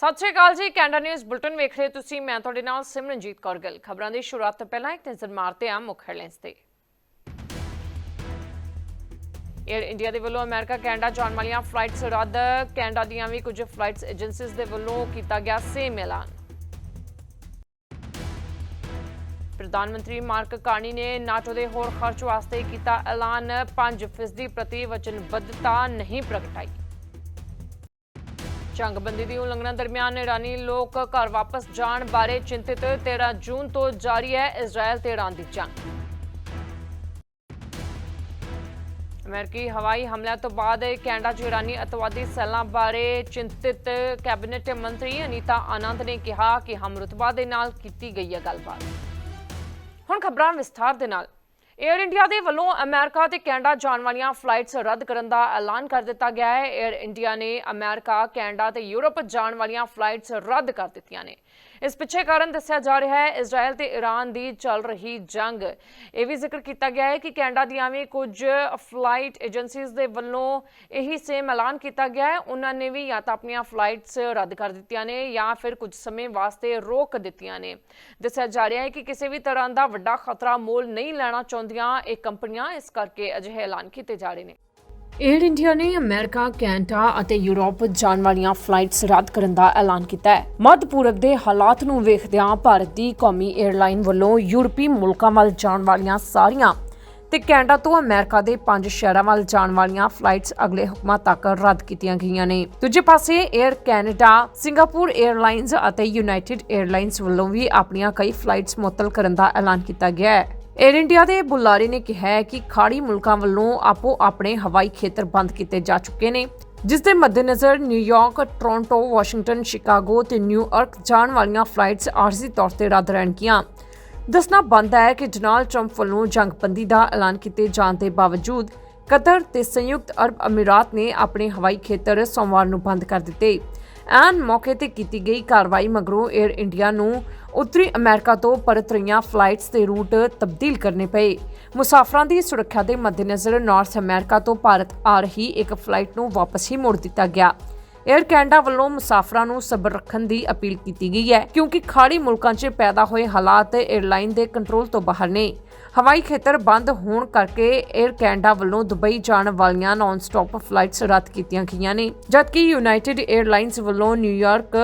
ਸਤਿ ਸ਼੍ਰੀ ਅਕਾਲ ਜੀ, Canada news bulletin ਵੇਖ ਰਹੇ ਹੋ ਤੁਸੀਂ, ਮੈਂ ਤੁਹਾਡੇ ਨਾਲ ਸਿਮਰਨਜੀਤ ਕੌਰ ਗੱਲ। ਖਬਰਾਂ ਦੀ ਸ਼ੁਰੂਆਤ ਤੋਂ ਪਹਿਲਾਂ ਇੱਕ ਨਜ਼ਰ ਮਾਰਦੇ ਹਾਂ ਮੁੱਖ ਹੈਡਲਾਈਨਸ ਤੇ। 에ਅਰ ਇੰਡੀਆ ਦੇ ਵੱਲੋਂ ਅਮਰੀਕਾ, ਕੈਨੇਡਾ ਜਾਣ ਵਾਲੀਆਂ ਫਲਾਈਟਸ ਰੱਦ, ਕੈਨੇਡਾ ਦੀਆਂ ਵੀ ਕੁਝ ਫਲਾਈਟਸ ਏਜੰਸੀਜ਼ ਦੇ ਵੱਲੋਂ ਕੀਤਾ ਗਿਆ ਸੇਮ ਐਲਾਨ। ਪ੍ਰਧਾਨ ਮੰਤਰੀ ਮਾਰਕ ਕਾਰਨੀ ਨੇ ਨਾਟੋ ਦੇ ਹੋਰ ਖਰਚ ਵਾਸਤੇ ਕੀਤਾ ਐਲਾਨ 5% ਪ੍ਰਤੀ ਵਚਨਬੱਧਤਾ ਨਹੀਂ ਪ੍ਰਗਟਾਈ। ਜੰਗਬੰਦੀ ਦੀ ਉਲੰਘਣਾ ਦਰਮਿਆਨ ਇਰਾਨੀ ਲੋਕ ਘਰ ਵਾਪਸ ਜਾਣ ਬਾਰੇ ਚਿੰਤਿਤ। 13 ਜੂਨ ਤੋਂ ਜਾਰੀ ਹੈ ਇਜ਼ਰਾਈਲ ਤੇ ਇਰਾਨ ਦੀ ਜੰਗ। ਅਮਰੀਕੀ ਹਵਾਈ ਹਮਲਿਆਂ ਤੋਂ ਬਾਅਦ ਕੈਨੇਡਾ 'ਚ ਇਰਾਨੀ ਅਤਵਾਦੀ ਸੈੱਲਾਂ ਬਾਰੇ ਚਿੰਤਿਤ ਕੈਬਨਿਟ ਮੰਤਰੀ ਅਨੀਤਾ ਆਨੰਦ ਨੇ ਕਿਹਾ ਕਿ ਹਮਰੁਤਬਾ ਦੇ ਨਾਲ ਕੀਤੀ ਗਈ ਹੈ ਗੱਲਬਾਤ। ਹੁਣ ਖਬਰਾਂ ਵਿਸਥਾਰ ਦੇ ਨਾਲ। 에ਅਰ ਇੰਡੀਆ ਦੇ ਵੱਲੋਂ ਅਮਰੀਕਾ ਤੇ ਕੈਨੇਡਾ ਜਾਣ ਵਾਲੀਆਂ ਫਲਾਈਟਸ ਰੱਦ ਕਰਨ ਦਾ ਐਲਾਨ ਕਰ ਦਿੱਤਾ ਗਿਆ ਹੈ। 에ਅਰ ਇੰਡੀਆ ਨੇ ਅਮਰੀਕਾ ਕੈਨੇਡਾ ਤੇ ਯੂਰਪ ਜਾਣ ਵਾਲੀਆਂ ਫਲਾਈਟਸ ਰੱਦ ਕਰ ਦਿੱਤੀਆਂ ਨੇ। ਇਸ ਪਿੱਛੇ ਕਾਰਨ ਦੱਸਿਆ ਜਾ ਰਿਹਾ ਹੈ, ਇਜ਼ਰਾਈਲ ਤੇ ਈਰਾਨ ਦੀ ਚੱਲ ਰਹੀ ਜੰਗ। ਇਹ ਵੀ ਜ਼ਿਕਰ ਕੀਤਾ ਗਿਆ ਹੈ ਕਿ ਕੈਨੇਡਾ ਦੀਆਂ ਵੀ ਕੁਝ ਫਲਾਈਟ ਏਜੰਸੀਜ਼ ਦੇ ਵੱਲੋਂ ਇਹੀ ਸੇਮ ਐਲਾਨ ਕੀਤਾ ਗਿਆ ਹੈ। ਉਹਨਾਂ ਨੇ ਵੀ ਜਾਂ ਤਾਂ ਆਪਣੀਆਂ ਫਲਾਈਟਸ ਰੱਦ ਕਰ ਦਿੱਤੀਆਂ ਨੇ ਜਾਂ ਫਿਰ ਕੁਝ ਸਮੇਂ ਵਾਸਤੇ ਰੋਕ ਦਿੱਤੀਆਂ ਨੇ। ਦੱਸਿਆ ਜਾ ਰਿਹਾ ਹੈ ਕਿ ਕਿਸੇ ਵੀ ਤਰ੍ਹਾਂ ਦਾ ਵੱਡਾ ਖਤਰਾ ਮੋਲ ਨਹੀਂ ਲੈਣਾ ਚਾਹੁੰਦੀਆਂ ਇਹ ਕੰਪਨੀਆਂ, ਇਸ ਕਰਕੇ ਅਜਿਹੇ ਐਲਾਨ ਕੀਤੇ ਜਾ ਰਹੇ ਨੇ। ਏਅਰ ਇੰਡੀਆ ਨੇ ਅਮਰੀਕਾ, ਕੈਨੇਡਾ ਅਤੇ ਯੂਰਪ ਜਾਣ ਵਾਲੀਆਂ ਫਲਾਈਟਸ ਰੱਦ ਕਰਨ ਦਾ ਐਲਾਨ ਕੀਤਾ ਹੈ। ਮੱਧ ਪੂਰਬ ਦੇ ਹਾਲਾਤ ਨੂੰ ਵੇਖਦਿਆਂ ਭਾਰਤ ਦੀ ਕੌਮੀ 에ਅਰਲਾਈਨ ਵੱਲੋਂ ਯੂਰਪੀ ਮੁਲਕਾਂ ਵੱਲ ਜਾਣ ਵਾਲੀਆਂ ਸਾਰੀਆਂ ਤੇ ਕੈਨੇਡਾ ਤੋਂ ਅਮਰੀਕਾ ਦੇ ਪੰਜ ਸ਼ਹਿਰਾਂ ਵੱਲ ਜਾਣ ਵਾਲੀਆਂ ਫਲਾਈਟਸ ਅਗਲੇ ਹੁਕਮਾਂ ਤੱਕ ਰੱਦ ਕੀਤੀਆਂ ਗਈਆਂ ਨੇ। ਦੂਜੇ ਪਾਸੇ 에ਅਰ ਕੈਨੇਡਾ, ਸਿੰਗਾਪੁਰ 에ਅਰਲਾਈਨਸ ਅਤੇ ਯੂਨਾਈਟਿਡ 에ਅਰਲਾਈਨਸ ਵੱਲੋਂ ਵੀ ਆਪਣੀਆਂ ਕਈ ਫਲਾਈਟਸ ਮੁਅੱਤਲ ਕਰਨ ਦਾ ਐਲਾਨ ਕੀਤਾ ਗਿਆ ਹੈ। 에ਅਰ ਇੰਡੀਆ ਦੇ ਬੁਲਾਰੇ ਨੇ ਕਿਹਾ ਹੈ ਕਿ ਖਾੜੀ ਮੁਲਕਾਂ ਵੱਲੋਂ ਆਪੋ ਆਪਣੇ ਹਵਾਈ ਖੇਤਰ ਬੰਦ ਕੀਤੇ ਜਾ ਚੁੱਕੇ ਨੇ ਜਿਸ ਦੇ ਮੱਦੇਨਜ਼ਰ New York, Toronto, Washington, Chicago ਤੇ ਨਿਊਯਾਰਕ ਜਾਣ ਵਾਲੀਆਂ ਫਲਾਈਟਸ ਆਰਜ਼ੀ ਤੌਰ ਤੇ ਰੱਦ ਰਹਿਣਗੀਆਂ। ਦੱਸਣਾ ਬੰਦ ਹੈ ਕਿ ਡੋਨਾਲਡ ਟਰੰਪ ਵੱਲੋਂ ਜੰਗਬੰਦੀ ਦਾ ਐਲਾਨ ਕੀਤੇ ਜਾਣ ਦੇ ਬਾਵਜੂਦ ਕਤਰ ਤੇ ਸੰਯੁਕਤ ਅਰਬ ਅਮੀਰਾਤ ਨੇ ਆਪਣੇ ਹਵਾਈ ਖੇਤਰ ਸੋਮਵਾਰ ਨੂੰ ਬੰਦ ਕਰ ਦਿੱਤੇ। ਐਨ ਮੌਕੇ ਤੇ ਕੀਤੀ ਗਈ ਕਾਰਵਾਈ ਮਗਰੋਂ 에ਅਰ ਇੰਡੀਆ ਨੂੰ ਉੱਤਰੀ ਅਮਰੀਕਾ ਤੋਂ ਪਰਤ ਰਹੀਆਂ ਫਲਾਈਟਸ ਦੇ ਰੂਟ ਤਬਦੀਲ ਕਰਨੇ ਪਏ। ਮੁਸਾਫਰਾਂ ਦੀ ਸੁਰੱਖਿਆ ਦੇ ਮੱਦੇਨਜ਼ਰ ਨਾਰਥ ਅਮਰੀਕਾ ਤੋਂ ਭਾਰਤ ਆ ਰਹੀ ਇੱਕ ਫਲਾਈਟ ਨੂੰ ਵਾਪਸ ਹੀ ਮੋੜ ਦਿੱਤਾ ਗਿਆ। 에ਅਰ ਕੈਨੇਡਾ ਵੱਲੋਂ ਮੁਸਾਫਰਾਂ ਨੂੰ ਸਬਰ ਰੱਖਣ ਦੀ ਅਪੀਲ ਕੀਤੀ ਗਈ ਹੈ, ਕਿਉਂਕਿ ਖਾੜੀ ਮੁਲਕਾਂ 'ਚ ਪੈਦਾ ਹੋਏ ਹਾਲਾਤ 에ਅਰਲਾਈਨ ਦੇ ਕੰਟਰੋਲ ਤੋਂ ਬਾਹਰ ਨੇ। ਹਵਾਈ ਖੇਤਰ ਬੰਦ ਹੋਣ ਕਰਕੇ ਏਅਰ ਕੈਨੇਡਾ ਵੱਲੋਂ ਦੁਬਈ ਜਾਣ ਵਾਲੀਆਂ ਨਾਨ ਸਟਾਪ ਫਲਾਈਟਸ ਰੱਦ ਕੀਤੀਆਂ ਗਈਆਂ ਨੇ, ਜਦਕਿ ਯੂਨਾਈਟਿਡ 에ਅਰਲਾਈਨਸ ਵੱਲੋਂ ਨਿਊਯਾਰਕ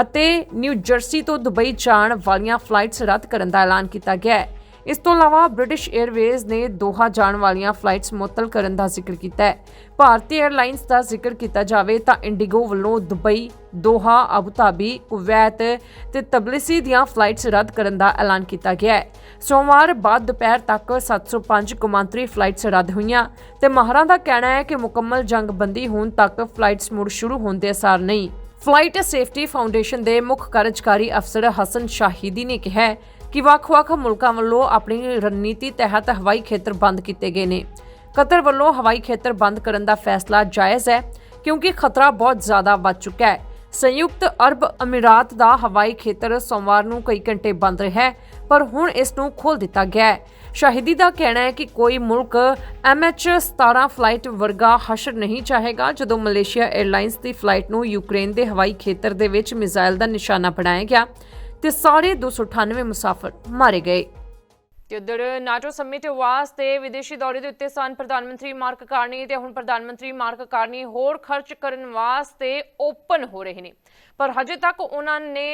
ਅਤੇ ਨਿਊ ਜਰਸੀ ਤੋਂ ਦੁਬਈ ਜਾਣ ਵਾਲੀਆਂ ਫਲਾਈਟਸ ਰੱਦ ਕਰਨ ਦਾ ਐਲਾਨ ਕੀਤਾ ਗਿਆ ਹੈ। ਇਸ ਤੋਂ ਇਲਾਵਾ ਬ੍ਰਿਟਿਸ਼ 에ਅਰਵੇਜ਼ ਨੇ ਦੋਹਾ ਜਾਣ ਵਾਲੀਆਂ ਫਲਾਈਟਸ ਮੁਅੱਤਲ ਕਰਨ ਦਾ ਜ਼ਿਕਰ ਕੀਤਾ ਹੈ। ਭਾਰਤੀ 에ਅਰਲਾਈਨਸ ਦਾ ਜ਼ਿਕਰ ਕੀਤਾ ਜਾਵੇ ਤਾਂ ਇੰਡੀਗੋ ਵੱਲੋਂ Dubai, Doha, Abu Dhabi, Kuwait ਤੇ ਤਬਲਿਸੀ ਦੀਆਂ ਫਲਾਈਟਸ ਰੱਦ ਕਰਨ ਦਾ ਐਲਾਨ ਕੀਤਾ ਗਿਆ ਹੈ। ਸੋਮਵਾਰ ਬਾਅਦ ਦੁਪਹਿਰ ਤੱਕ 705 ਕੌਮਾਂਤਰੀ ਫਲਾਈਟਸ ਰੱਦ ਹੋਈਆਂ ਤੇ ਮਾਹਰਾਂ ਦਾ ਕਹਿਣਾ ਹੈ ਕਿ ਮੁਕੰਮਲ ਜੰਗਬੰਦੀ ਹੋਣ ਤੱਕ ਫਲਾਈਟਸ ਮੁੜ ਸ਼ੁਰੂ ਹੋਣ ਦੇ ਅਸਾਰ ਨਹੀਂ। ਫਲਾਈਟ ਸੇਫਟੀ ਫਾਊਂਡੇਸ਼ਨ ਦੇ ਮੁੱਖ ਕਾਰਜਕਾਰੀ ਅਫਸਰ ਹਸਨ ਸ਼ਾਹੀਦੀ ਨੇ ਕਿਹਾ ਕਿ ਵੱਖ-ਵੱਖ ਮੁਲਕਾਂ ਵੱਲੋਂ ਆਪਣੀ ਰਣਨੀਤੀ ਤਹਿਤ ਹਵਾਈ ਖੇਤਰ ਬੰਦ ਕੀਤੇ ਗਏ ਨੇ। ਕਤਰ ਵੱਲੋਂ ਹਵਾਈ ਖੇਤਰ ਬੰਦ ਕਰਨ ਦਾ ਫੈਸਲਾ ਜਾਇਜ਼ ਹੈ, ਕਿਉਂਕਿ ਖਤਰਾ ਬਹੁਤ ਜ਼ਿਆਦਾ ਵੱਧ ਚੁੱਕਾ ਹੈ। ਸੰਯੁਕਤ ਅਰਬ ਅਮੀਰਾਤ ਦਾ ਹਵਾਈ ਖੇਤਰ ਸੋਮਵਾਰ ਨੂੰ ਕਈ ਘੰਟੇ ਬੰਦ ਰਿਹਾ ਪਰ ਹੁਣ ਇਸ ਨੂੰ ਖੋਲ ਦਿੱਤਾ ਗਿਆ ਹੈ। ਸ਼ਾਹਿਦੀ ਦਾ ਕਹਿਣਾ ਹੈ ਕਿ ਕੋਈ ਮੁਲਕ MH17 ਫਲਾਈਟ ਵਰਗਾ ਹਸ਼ਰ ਨਹੀਂ ਚਾਹੇਗਾ, ਜਦੋਂ ਮਲੇਸ਼ੀਆ 에ਅਰਲਾਈਨਸ ਦੀ ਫਲਾਈਟ ਨੂੰ ਯੂਕਰੇਨ ਦੇ ਹਵਾਈ ਖੇਤਰ ਦੇ ਵਿੱਚ ਮਿਜ਼ਾਈਲ ਦਾ ਨਿਸ਼ਾਨਾ ਬਣਾਇਆ ਗਿਆ। ਤੇ ਸਾਰੇ 298 ਮੁਸਾਫਰ ਮਾਰੇ ਗਏ। ਤੇ ਉਧਰ ਨਾਟੋ ਸਮਿਟ ਵਾਸਤੇ ਵਿਦੇਸ਼ੀ ਦੌਰੇ ਦੇ ਉੱਤੇ ਸਨ ਪ੍ਰਧਾਨ ਮੰਤਰੀ ਮਾਰਕ ਕਾਰਨੀ ਤੇ ਹੁਣ ਪ੍ਰਧਾਨ ਮੰਤਰੀ ਮਾਰਕ ਕਾਰਨੀ ਹੋਰ ਖਰਚ ਕਰਨ ਵਾਸਤੇ ਓਪਨ ਹੋ ਰਹੇ ਨੇ। ਪਰ ਹਜੇ ਤੱਕ ਉਹਨਾਂ ਨੇ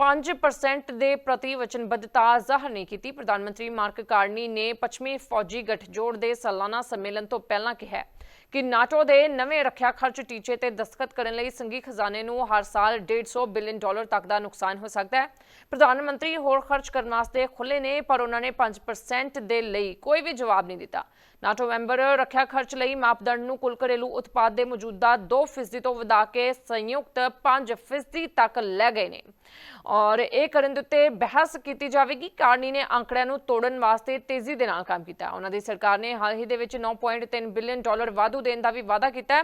5% ਦੇ ਪ੍ਰਤੀ ਵਚਨਬੱਧਤਾ ਜ਼ਾਹਰ ਨਹੀਂ ਕੀਤੀ। ਪ੍ਰਧਾਨ ਮੰਤਰੀ ਮਾਰਕ ਕਾਰਨੀ ਨੇ ਪੱਛਮੀ ਫੌਜੀ ਗਠਜੋੜ ਦੇ ਸਾਲਾਨਾ ਸੰਮੇਲਨ ਤੋਂ ਪਹਿਲਾਂ ਕਿਹਾ ਕਿ ਨਾਟੋ ਦੇ ਨਵੇਂ ਰੱਖਿਆ ਖਰਚ ਟੀਚੇ ਤੇ ਦਸਤਖਤ ਕਰਨ ਲਈ ਸੰਘੀ ਖਜ਼ਾਨੇ ਨੂੰ ਹਰ ਸਾਲ 150 ਬਿਲੀਅਨ ਡਾਲਰ ਤੱਕ ਦਾ ਨੁਕਸਾਨ ਹੋ ਸਕਦਾ ਹੈ। ਪ੍ਰਧਾਨ ਮੰਤਰੀ ਹੋਰ ਖਰਚ ਕਰਨ ਵਾਸਤੇ ਖੁੱਲੇ ਨੇ, ਪਰ ਉਹਨਾਂ ਨੇ 5% ਦੇ ਲਈ ਕੋਈ ਵੀ ਜਵਾਬ ਨਹੀਂ ਦਿੱਤਾ। ਨਾਟੋ ਮੈਂਬਰ ਰੱਖਿਆ ਖਰਚ ਲਈ ਮਾਪਦੰਡ ਨੂੰ ਕੁੱਲ ਘਰੇਲੂ ਉਤਪਾਦ ਦੇ ਮੌਜੂਦਾ 2% ਤੋਂ ਵਧਾ ਕੇ ਸੰਯੁਕਤ 5% ਤੱਕ ਲੈ ਗਏ ਨੇ। ਔਰ ਇਹ ਕਰਨ ਦੇ ਉੱਤੇ ਬਹਿਸ ਕੀਤੀ ਜਾਵੇਗੀ। ਕਾਰਨੀ ਨੇ ਅੰਕੜਿਆਂ ਨੂੰ ਤੋੜਨ ਵਾਸਤੇ ਤੇਜ਼ੀ ਦੇ ਨਾਲ ਕੰਮ ਕੀਤਾ। ਉਹਨਾਂ ਦੀ ਸਰਕਾਰ ਨੇ ਹਾਲ ਹੀ ਦੇ ਵਿੱਚ 9.3 ਬਿਲੀਅਨ ਡਾਲਰ ਵਾਧੂ ਦੇਣ ਦਾ ਵੀ ਵਾਅਦਾ ਕੀਤਾ ਹੈ।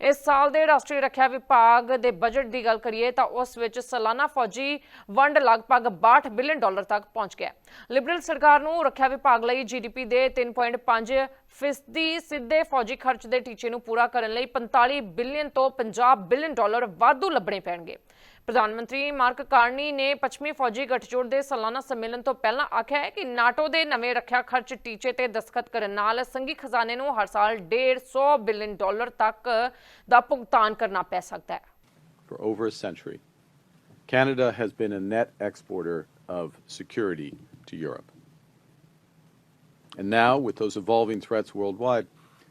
ਇਸ ਸਾਲ ਦੇ ਰਾਸ਼ਟਰੀ ਰੱਖਿਆ ਵਿਭਾਗ ਦੇ ਬਜਟ ਦੀ ਗੱਲ ਕਰੀਏ ਤਾਂ ਉਸ ਵਿੱਚ ਸਾਲਾਨਾ ਫੌਜੀ ਵੰਡ ਲਗਭਗ 62 ਬਿਲੀਅਨ ਡਾਲਰ ਤੱਕ ਪਹੁੰਚ ਗਿਆ ਲਿਬਰਲ ਸਰਕਾਰ ਨੂੰ ਰੱਖਿਆ ਵਿਭਾਗ ਲਈ ਜੀਡੀਪੀ ਦੇ 3.5 ਫੀਸਦੀ ਸਿੱਧੇ ਫੌਜੀ ਖਰਚ ਦੇ ਟੀਚੇ ਨੂੰ ਪੂਰਾ ਕਰਨ ਲਈ 45 ਬਿਲੀਅਨ ਤੋਂ 50 ਬਿਲੀਅਨ ਡਾਲਰ ਵਾਧੂ ਲੱਭਣੇ ਪੈਣਗੇ। ਪ੍ਰਧਾਨ ਮੰਤਰੀ ਮਾਰਕ ਕਾਰਨੀ ਨੇ ਪੱਛਮੀ ਫੌਜੀ ਗੱਠਜੋੜ ਦੇ ਸਾਲਾਨਾ ਸੰਮੇਲਨ ਤੋਂ ਪਹਿਲਾਂ ਆਖਿਆ ਹੈ ਕਿ ਨਾਟੋ ਦੇ ਨਵੇਂ ਰੱਖਿਆ ਖਰਚ ਟੀਚੇ ਤੇ ਦਸਖਤ ਕਰਨ ਨਾਲ ਸੰਘੀ ਖਜ਼ਾਨੇ ਨੂੰ ਹਰ ਸਾਲ 150 ਬਿਲੀਅਨ ਡਾਲਰ ਤੱਕ ਦਾ ਭੁਗਤਾਨ ਕਰਨਾ ਪੈ ਸਕਦਾ ਹੈ for over a century. Canada has been a net exporter of security to Europe. And now, with those evolving threats worldwide,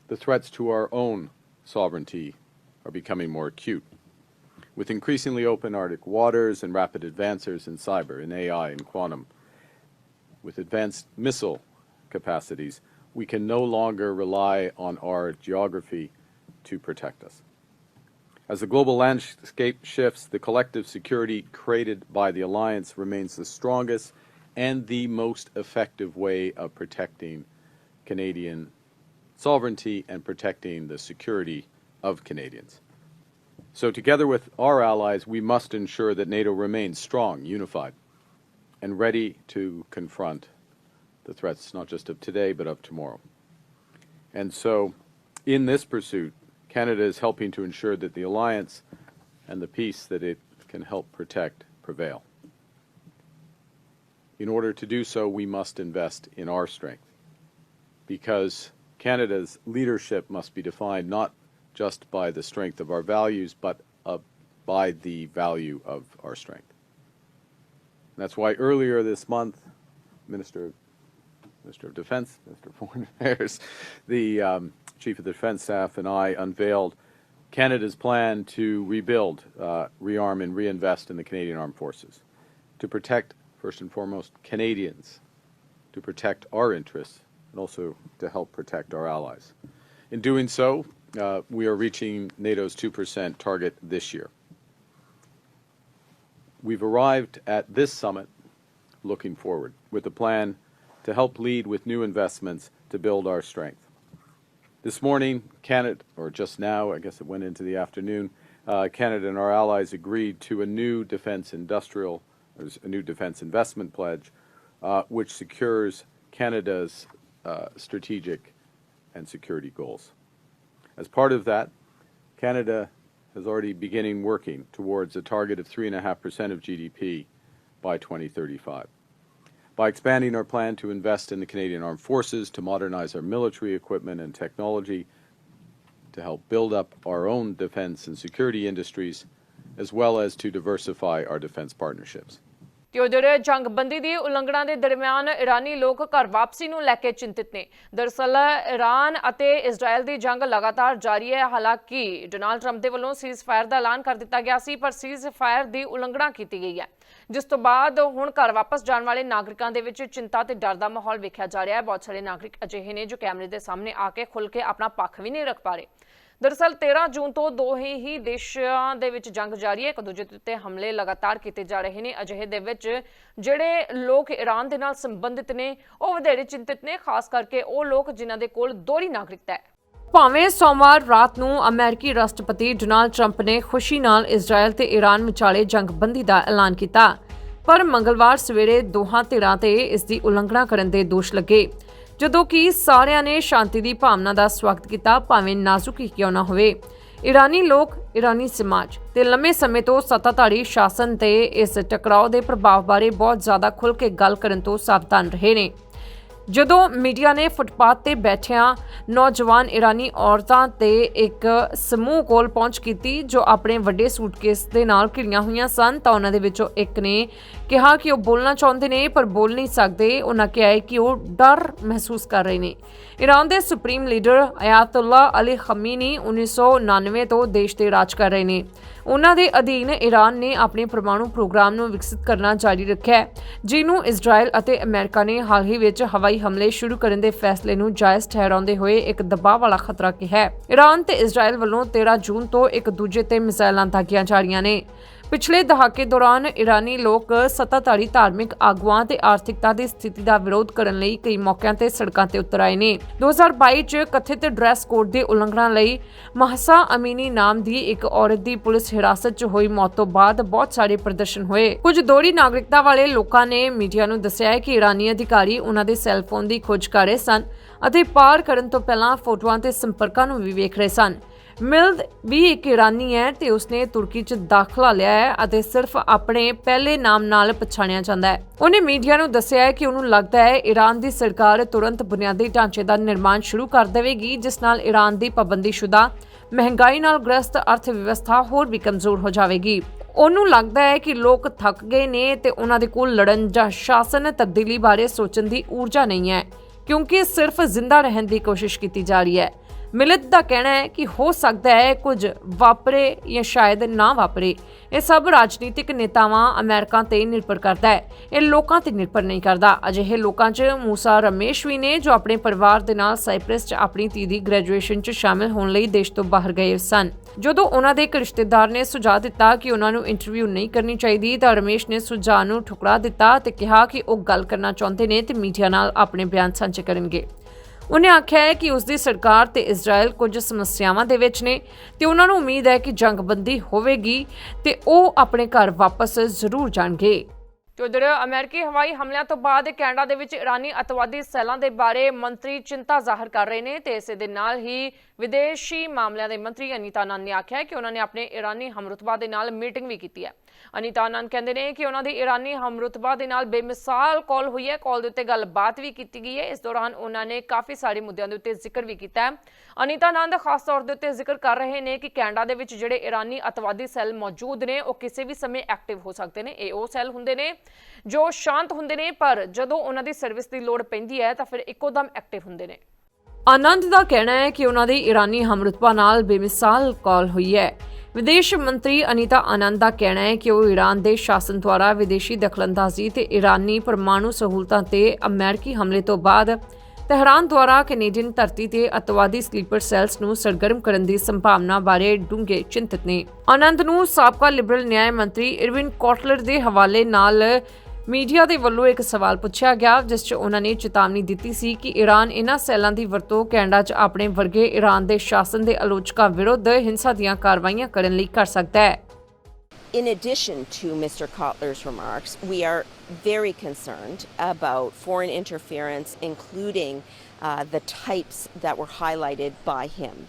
the threats to our own sovereignty are becoming more acute. With increasingly open Arctic waters and rapid advances in cyber, in AI, and quantum, with advanced missile capacities, we can no longer rely on our geography to protect us. As the global landscape shifts, the collective security created by the alliance remains the strongest and the most effective way of protecting Canadian sovereignty and protecting the security of Canadians. So, together with our allies, we must ensure that NATO remains strong, unified, and ready to confront the threats not just of today but of tomorrow. And so, in this pursuit, Canada is helping to ensure that the alliance and the peace that it can help protect prevail. In order to do so, we must invest in our strength because Canada's leadership must be defined not just by the strength of our values, but uh, by the value of our strength. That's why earlier this month, Minister Minister of Defense, Minister of Foreign Affairs, the um, Chief of the Defense Staff, and I unveiled Canada's plan to rebuild, uh, rearm, and reinvest in the Canadian Armed Forces to protect, first and foremost, Canadians, to protect our interests, and also to help protect our allies. In doing so, uh, we are reaching NATO's 2% target this year. We've arrived at this summit looking forward with a plan to help lead with new investments to build our strength. This morning, Canada, or just now, I guess it went into the afternoon, uh, Canada and our allies agreed to a new defense industrial, a new defense investment pledge, uh, which secures Canada's uh, strategic and security goals. As part of that, Canada is already beginning working towards a target of 3.5% of GDP by 2035. By expanding our plan to invest in the Canadian Armed Forces, to modernize our military equipment and technology, to help build up our own defense and security industries, as well as to diversify our defense partnerships. ਤੇ ਉਧਰ ਜੰਗਬੰਦੀ ਦੀ ਉਲੰਘਣਾ ਦੇ ਦਰਮਿਆਨ ਇਰਾਨੀ ਲੋਕ ਘਰ ਵਾਪਸੀ ਨੂੰ ਲੈ ਕੇ ਚਿੰਤਿਤ ਨੇ। ਦਰਸਲ ਇਰਾਨ ਅਤੇ ਇਜ਼ਰਾਈਲ ਦੀ ਜੰਗ ਲਗਾਤਾਰ ਜਾਰੀ ਹੈ। ਹਾਲਾਂਕਿ, ਡੋਨਾਲਡ ਟਰੰਪ ਦੇ ਵੱਲੋਂ ਸੀਜ਼ ਫਾਇਰ ਦਾ ਐਲਾਨ ਕਰ ਦਿੱਤਾ ਗਿਆ ਸੀ, ਪਰ ਸੀਜ਼ ਫਾਇਰ ਦੀ ਉਲੰਘਣਾ ਕੀਤੀ ਗਈ ਹੈ। ਜਿਸ ਤੋਂ ਬਾਅਦ ਹੁਣ ਘਰ ਵਾਪਸ ਜਾਣ ਵਾਲੇ ਨਾਗਰਿਕਾਂ ਦੇ ਵਿੱਚ ਚਿੰਤਾ ਤੇ ਡਰ ਦਾ ਮਾਹੌਲ ਵੇਖਿਆ ਜਾ ਰਿਹਾ ਹੈ। ਬਹੁਤ ਸਾਰੇ ਨਾਗਰਿਕ ਅਜਿਹੇ ਨੇ ਜੋ ਕੈਮਰੇ ਦੇ ਸਾਹਮਣੇ ਆ ਕੇ ਖੁੱਲ ਕੇ ਆਪਣਾ ਪੱਖ ਵੀ ਨਹੀਂ ਰੱਖ ਪਾ ਰਹੇ। ਦਰਅਸਲ 13 ਜੂਨ ਤੋਂ ਦੋਹੇ ਹੀ ਦੇਸ਼ਾਂ ਦੇ ਵਿੱਚ ਜੰਗ ਜਾਰੀ ਹੈ। ਇੱਕ ਦੂਜੇ ਦੇ ਉੱਤੇ ਹਮਲੇ ਲਗਾਤਾਰ ਕੀਤੇ ਜਾ ਰਹੇ ਨੇ। ਅਜਿਹੇ ਦੇ ਵਿੱਚ ਜਿਹੜੇ ਲੋਕ ਈਰਾਨ ਦੇ ਨਾਲ ਸੰਬੰਧਿਤ ਨੇ, ਉਹ ਵਧੇਰੇ ਚਿੰਤਿਤ ਨੇ। ਖਾਸ ਕਰਕੇ ਉਹ ਲੋਕ ਜਿਨ੍ਹਾਂ ਦੇ ਕੋਲ ਦੋਹਰੀ ਨਾਗਰਿਕਤਾ ਹੈ। ਭਾਵੇਂ ਸੋਮਵਾਰ ਰਾਤ ਨੂੰ ਅਮਰੀਕੀ ਰਾਸ਼ਟਰਪਤੀ ਡੋਨਾਲਡ ਟਰੰਪ ਨੇ ਖੁਸ਼ੀ ਨਾਲ ਇਜ਼ਰਾਈਲ ਤੇ ਈਰਾਨ ਵਿਚਾਲੇ ਜੰਗਬੰਦੀ ਦਾ ਐਲਾਨ ਕੀਤਾ, ਪਰ ਮੰਗਲਵਾਰ ਸਵੇਰੇ ਦੋਹਾਂ ਧਿਰਾਂ ਤੇ ਇਸ ਦੀ ਉਲੰਘਣਾ ਕਰਨ ਦੇ ਦੋਸ਼ ਲੱਗੇ। ਜਦੋਂ ਕਿ ਸਾਰਿਆਂ ਨੇ ਸ਼ਾਂਤੀ ਦੀ ਭਾਵਨਾ ਦਾ ਸਵਾਗਤ ਕੀਤਾ, ਭਾਵੇਂ ਨਾਜ਼ੁਕ ਹੀ ਕਿਉਂ ਨਾ ਹੋਵੇ। ਇਰਾਨੀ ਲੋਕ, ਇਰਾਨੀ ਸਮਾਜ ਤੇ ਲੰਮੇ ਸਮੇਂ ਤੋਂ ਸੱਤਾਧਾਰੀ ਸ਼ਾਸਨ ਤੇ ਇਸ ਟਕਰਾਓ ਦੇ ਪ੍ਰਭਾਵ ਬਾਰੇ ਬਹੁਤ ਜ਼ਿਆਦਾ ਖੁੱਲ੍ਹ ਕੇ ਗੱਲ ਕਰਨ ਤੋਂ ਸਾਵਧਾਨ ਰਹੇ ਨੇ। ਜਦੋਂ ਮੀਡੀਆ ਨੇ ਫੁੱਟਪਾਥ ਤੇ ਬੈਠਿਆਂ ਨੌਜਵਾਨ ਇਰਾਨੀ ਔਰਤਾਂ ਤੇ ਇੱਕ ਸਮੂਹ ਕੋਲ ਪਹੁੰਚ ਕੀਤੀ, ਜੋ ਆਪਣੇ ਵੱਡੇ ਸੂਟਕੇਸ ਦੇ ਨਾਲ ਘਿਰੀਆਂ ਹੋਈਆਂ ਸਨ, ਤਾਂ ਉਹਨਾਂ ਦੇ ਵਿੱਚੋਂ ਇੱਕ ਨੇ ਕਿਹਾ ਕਿ ਉਹ ਬੋਲਣਾ ਚਾਹੁੰਦੇ ਨੇ, ਪਰ ਬੋਲ ਨਹੀਂ ਸਕਦੇ। ਉਹਨਾਂ ਕਿਹਾ ਹੈ ਕਿ ਉਹ ਡਰ ਮਹਿਸੂਸ ਕਰ ਰਹੇ ਨੇ। ਇਰਾਨ ਦੇ supreme leader Ayatollah Ali Khamenei 1999 ਤੋਂ ਦੇਸ਼ ਤੇ ਰਾਜ ਕਰ ਰਹੇ ਨੇ। ਉਹਨਾਂ ਦੇ ਅਧੀਨ ਈਰਾਨ ਨੇ ਆਪਣੇ ਪਰਮਾਣੂ ਪ੍ਰੋਗਰਾਮ ਨੂੰ ਵਿਕਸਿਤ ਕਰਨਾ ਜਾਰੀ ਰੱਖਿਆ ਹੈ, ਜਿਹਨੂੰ ਇਜ਼ਰਾਈਲ ਅਤੇ ਅਮਰੀਕਾ ਨੇ ਹਾਲ ਹੀ ਵਿੱਚ ਹਵਾਈ ਹਮਲੇ ਸ਼ੁਰੂ ਕਰਨ ਦੇ ਫੈਸਲੇ ਨੂੰ ਜਾਇਜ਼ ਠਹਿਰਾਉਂਦੇ ਹੋਏ ਇੱਕ ਦਬਾਅ ਵਾਲਾ ਖਤਰਾ ਕਿਹਾ ਹੈ। ਈਰਾਨ ਤੇ ਇਜ਼ਰਾਈਲ ਵੱਲੋਂ 13 ਜੂਨ ਤੋਂ ਇੱਕ ਦੂਜੇ ਤੇ ਮਿਜ਼ਾਈਲਾਂ ਦਾਗੀਆਂ ਜਾ ਰਹੀਆਂ ਨੇ। ਪਿਛਲੇ ਦਹਾਕੇ ਦੌਰਾਨ ਈਰਾਨੀ ਲੋਕ ਸੱਤਾਧਾਰੀ ਧਾਰਮਿਕ ਆਗੂਆਂ ਤੇ ਆਰਥਿਕਤਾ ਦੀ ਸਥਿਤੀ ਦਾ ਵਿਰੋਧ ਕਰਨ ਲਈ ਕਈ ਮੌਕਿਆਂ ਤੇ ਸੜਕਾਂ ਤੇ ਉਤਰ ਆਏ ਨੇ। 2022 ਚ ਕਥਿਤ ਡਰੈਸ ਕੋਡ ਦੀ ਉਲੰਘਣਾ ਲਈ ਮਹਸਾ ਅਮੀਨੀ ਨਾਮ ਦੀ ਇੱਕ ਔਰਤ ਦੀ ਪੁਲਿਸ ਹਿਰਾਸਤ 'ਚ ਹੋਈ ਮੌਤ ਤੋਂ ਬਾਅਦ ਬਹੁਤ ਸਾਰੇ ਪ੍ਰਦਰਸ਼ਨ ਹੋਏ। ਕੁਝ ਦੋਹਰੀ ਨਾਗਰਿਕਤਾ ਵਾਲੇ ਲੋਕਾਂ ਨੇ ਮੀਡੀਆ ਨੂੰ ਦੱਸਿਆ ਹੈ ਕਿ ਈਰਾਨੀ ਅਧਿਕਾਰੀ ਉਹਨਾਂ ਦੇ ਸੈੱਲ ਫੋਨ ਦੀ ਖੋਜ ਕਰ ਰਹੇ ਸਨ ਅਤੇ ਪਾਰ ਕਰਨ ਤੋਂ ਪਹਿਲਾਂ ਫੋਟੋਆਂ ਤੇ ਸੰਪਰਕਾਂ ਨੂੰ ਵੀ ਵੇਖ ਰਹੇ ਸਨ। ਮਿਲਦ ਵੀ ਇੱਕ ਇਰਾਨੀ ਹੈ ਤੇ ਉਸਨੇ ਤੁਰਕੀ 'ਚ ਦਾਖਲਾ ਲਿਆ ਹੈ ਅਤੇ ਸਿਰਫ ਆਪਣੇ ਪਹਿਲੇ ਨਾਮ ਨਾਲ ਪਛਾਣਿਆ ਜਾਂਦਾ ਹੈ। ਉਹਨੇ ਮੀਡੀਆ ਨੂੰ ਦੱਸਿਆ ਹੈ ਕਿ ਉਹਨੂੰ ਲੱਗਦਾ ਹੈ ਈਰਾਨ ਦੀ ਸਰਕਾਰ ਤੁਰੰਤ ਬੁਨਿਆਦੀ ਢਾਂਚੇ ਦਾ ਨਿਰਮਾਣ ਸ਼ੁਰੂ ਕਰ ਦੇਵੇਗੀ, ਜਿਸ ਨਾਲ ਈਰਾਨ ਦੀ ਪਾਬੰਦੀਸ਼ੁਦਾ, ਮਹਿੰਗਾਈ ਨਾਲ ਗ੍ਰਸਤ ਅਰਥ ਵਿਵਸਥਾ ਹੋਰ ਵੀ ਕਮਜ਼ੋਰ ਹੋ ਜਾਵੇਗੀ। ਉਹਨੂੰ ਲੱਗਦਾ ਹੈ ਕਿ ਲੋਕ ਥੱਕ ਗਏ ਨੇ ਤੇ ਉਹਨਾਂ ਦੇ ਕੋਲ ਲੜਨ ਜਾਂ ਸ਼ਾਸਨ ਤਬਦੀਲੀ ਬਾਰੇ ਸੋਚਣ ਦੀ ਊਰਜਾ ਨਹੀਂ ਹੈ, ਕਿਉਂਕਿ ਸਿਰਫ ਜ਼ਿੰਦਾ ਰਹਿਣ ਦੀ ਕੋਸ਼ਿਸ਼ ਕੀਤੀ ਜਾ ਰਹੀ ਹੈ। ਮਿਲਤ ਦਾ ਕਹਿਣਾ ਹੈ ਕਿ ਹੋ ਸਕਦਾ ਹੈ ਕੁਝ ਵਾਪਰੇ ਜਾਂ ਸ਼ਾਇਦ ਨਾ ਵਾਪਰੇ। ਇਹ ਸਭ ਰਾਜਨੀਤਿਕ ਨੇਤਾਵਾਂ ਅਮਰੀਕਾ ਤੇ ਨਿਰਭਰ ਕਰਦਾ ਹੈ। ਇਹ ਲੋਕਾਂ ਤੇ ਨਿਰਭਰ ਨਹੀਂ ਕਰਦਾ। ਅਜਿਹੇ ਲੋਕਾਂ 'ਚ ਮੂਸਾ ਰਮੇਸ਼ ਵੀ ਨੇ, ਜੋ ਆਪਣੇ ਪਰਿਵਾਰ ਦੇ ਨਾਲ ਸਾਈਪ੍ਰਸ 'ਚ ਆਪਣੀ ਧੀ ਦੀ ਗ੍ਰੈਜੂਏਸ਼ਨ 'ਚ ਸ਼ਾਮਿਲ ਹੋਣ ਲਈ ਦੇਸ਼ ਤੋਂ ਬਾਹਰ ਗਏ ਸਨ। ਜਦੋਂ ਉਹਨਾਂ ਦੇ ਇੱਕ ਰਿਸ਼ਤੇਦਾਰ ਨੇ ਸੁਝਾਅ ਦਿੱਤਾ ਕਿ ਉਹਨਾਂ ਨੂੰ ਇੰਟਰਵਿਊ ਨਹੀਂ ਕਰਨੀ ਚਾਹੀਦੀ, ਤਾਂ ਰਮੇਸ਼ ਨੇ ਸੁਝਾਅ ਨੂੰ ਠੁਕਰਾ ਦਿੱਤਾ ਤੇ ਕਿਹਾ ਕਿ ਉਹ ਗੱਲ ਕਰਨਾ ਚਾਹੁੰਦੇ ਨੇ ਤੇ ਮੀਡੀਆ ਨਾਲ ਆਪਣੇ ਬਿਆਨ ਸਾਂਝੇ ਕਰਨਗੇ। ਉਹਨੇ ਆਖਿਆ ਹੈ ਕਿ ਉਸ ਦੀ ਸਰਕਾਰ ਤੇ ਇਜ਼ਰਾਈਲ ਕੁਝ ਸਮੱਸਿਆਵਾਂ ਦੇ ਵਿੱਚ ਨੇ ਤੇ ਉਹਨਾਂ ਨੂੰ ਉਮੀਦ ਹੈ ਕਿ ਜੰਗਬੰਦੀ ਹੋਵੇਗੀ ਤੇ ਉਹ ਆਪਣੇ ਘਰ ਵਾਪਸ ਜ਼ਰੂਰ ਜਾਣਗੇ। ਤੇ ਉਧਰ ਅਮਰੀਕੀ ਹਵਾਈ ਹਮਲਿਆਂ ਤੋਂ ਬਾਅਦ ਕੈਨੇਡਾ ਦੇ ਵਿੱਚ ਇਰਾਨੀ ਅਤਵਾਦੀ ਸੈੱਲਾਂ ਦੇ ਬਾਰੇ ਮੰਤਰੀ ਚਿੰਤਾ ਜ਼ਾਹਰ ਕਰ ਰਹੇ ਨੇ ਤੇ ਇਸੇ ਦੇ ਨਾਲ ਹੀ ਵਿਦੇਸ਼ੀ ਮਾਮਲਿਆਂ ਦੇ ਮੰਤਰੀ ਅਨੀਤਾ ਨੰਦ ਨੇ ਆਖਿਆ ਕਿ ਉਹਨਾਂ ਨੇ ਆਪਣੇ ਇਰਾਨੀ ਹਮਰੁਤਬਾ ਦੇ ਨਾਲ ਮੀਟਿੰਗ ਵੀ ਕੀਤੀ ਹੈ। ਅਨੀਤਾ ਆਨੰਦ ਕਹਿੰਦੇ ਨੇ ਕਿ ਉਹਨਾਂ ਦੀ ਇਰਾਨੀ ਹਮਰੁਤਬਾ ਦੇ ਨਾਲ ਬੇਮਿਸਾਲ ਕਾਲ ਹੋਈ ਹੈ। ਕਾਲ ਦੇ ਉੱਤੇ ਗੱਲਬਾਤ ਵੀ ਕੀਤੀ ਗਈ ਹੈ। ਇਸ ਦੌਰਾਨ ਉਹਨਾਂ ਨੇ ਕਾਫੀ ਸਾਰੇ ਮੁੱਦਿਆਂ ਦੇ ਉੱਤੇ ਜ਼ਿਕਰ ਵੀ ਕੀਤਾ ਹੈ। ਅਨੀਤਾ ਆਨੰਦ ਖਾਸ ਤੌਰ ਦੇ ਉੱਤੇ ਜ਼ਿਕਰ ਕਰ ਰਹੇ ਨੇ ਕਿ ਕੈਨੇਡਾ ਦੇ ਵਿੱਚ ਜਿਹੜੇ ਇਰਾਨੀ ਅਤਵਾਦੀ ਸੈੱਲ ਮੌਜੂਦ ਨੇ, ਉਹ ਕਿਸੇ ਵੀ ਸਮੇਂ ਐਕਟਿਵ ਹੋ ਸਕਦੇ ਨੇ। ਇਹ ਉਹ ਸੈੱਲ ਹੁੰਦੇ ਨੇ ਜੋ ਸ਼ਾਂਤ ਹੁੰਦੇ ਨੇ, ਪਰ ਜਦੋਂ ਉਹਨਾਂ ਦੀ ਸਰਵਿਸ ਦੀ ਲੋੜ ਪੈਂਦੀ ਹੈ, ਤਾਂ ਫਿਰ ਇੱਕੋ ਦਮ ਐਕਟਿਵ ਹੁੰਦੇ ਨੇ। ਆਨੰਦ ਦਾ ਕਹਿਣਾ ਹੈ ਕਿ ਉਹਨਾਂ ਦੀ ਇਰਾਨੀ ਹਮਰੁਤਬਾ ਨਾਲ ਬੇਮਿਸਾਲ ਕਾਲ ਹੋਈ ਹੈ। ਵਿਦੇਸ਼ ਮੰਤਰੀ ਅਨੀਤਾ ਆਨੰਦ ਦਾ ਕਹਿਣਾ ਹੈ ਕਿ ਉਹ ਈਰਾਨ ਦੇ ਸ਼ਾਸਨ ਦੁਆਰਾ ਵਿਦੇਸ਼ੀ ਦਖਲਅੰਦਾਜ਼ੀ ਤੇ ਈਰਾਨੀ ਪਰਮਾਣੂ ਸਹੂਲਤਾਂ ਤੇ ਅਮਰੀਕੀ ਹਮਲੇ ਤੋਂ ਬਾਅਦ ਤਹਿਰਾਨ ਦੁਆਰਾ ਕੈਨੇਡੀਅਨ ਧਰਤੀ ਤੇ ਅਤਵਾਦੀ ਸਲੀਪਰ ਸੈਲਸ ਨੂੰ ਸਰਗਰਮ ਕਰਨ ਦੀ ਸੰਭਾਵਨਾ ਬਾਰੇ ਡੂੰਘੇ ਚਿੰਤਤ ਨੇ। ਆਨੰਦ ਨੂੰ ਸਾਬਕਾ ਲਿਬਰਲ ਨਿਆਂ ਮੰਤਰੀ ਇਰਵਿਨ ਕੋਟਲਰ ਦੇ ਹਵਾਲੇ ਨਾਲ ਮੀਡੀਆ ਦੇ ਵੱਲੋਂ ਇੱਕ ਸਵਾਲ ਪੁੱਛਿਆ ਗਿਆ ਜਿਸ 'ਚ ਉਹਨਾਂ ਨੇ ਚੇਤਾਵਨੀ ਦਿੱਤੀ ਸੀ ਕਿ ਈਰਾਨ ਇਹਨਾਂ ਸੈੱਲਾਂ ਦੀ ਵਰਤੋਂ ਕੈਨੇਡਾ 'ਚ ਆਪਣੇ ਵਰਗੇ ਈਰਾਨ ਦੇ ਸ਼ਾਸਨ ਦੇ ਆਲੋਚਕਾਂ ਵਿਰੁੱਧ ਹਿੰਸਾ ਦੀਆਂ ਕਾਰਵਾਈਆਂ ਕਰਨ ਲਈ ਕਰ ਸਕਦਾ ਹੈ In addition to Mr. Kotler's remarks, we are very concerned about foreign interference, including uh, the types that were highlighted by him.